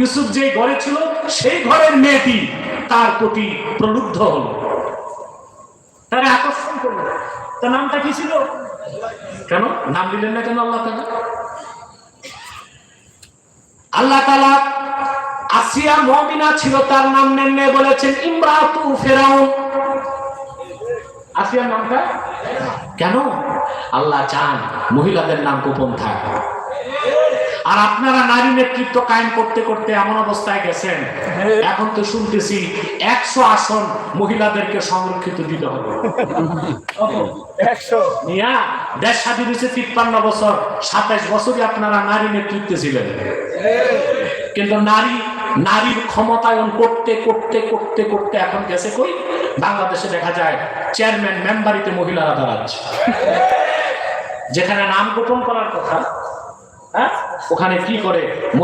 ইউসুফ যে ঘরে ছিল, সেই ঘরের মেয়েটি তার প্রতি প্রলুব্ধ তারা আকর্ষণ তার নামটা কি ছিল? কেন? নাম দিলেন না কেন আল্লাহ আল্লাহ তালা আসিয়া মমিনা ছিল, তার নাম নেন বলেছেন, ইমরাতু আসিয়ার নামটা? কেন? আল্লাহ চান মহিলাদের নাম গোপন থাক। আর আপনারা নারী নেতৃত্ব কায়েম করতে করতে এমন অবস্থায় গেছেন। এখন তো শুনতেছি একশো আসন মহিলাদেরকে সংরক্ষিত দিতে হবে। মিয়া দেশ স্বাধীন হয়েছে তিপ্পান্ন বছর সাতাইশ বছরই আপনারা নারী নেতৃত্বে ছিলেন। কিন্তু নারী নারীর ক্ষমতায়ন করতে করতে করতে করতে এখন গেছে কই? বাংলাদেশে দেখা যায় চেয়ারম্যান মেম্বারিতে মহিলারা দাঁড়াচ্ছে। যেখানে নাম গোপন করার কথা হ্যাঁ? ওখানে কি করে?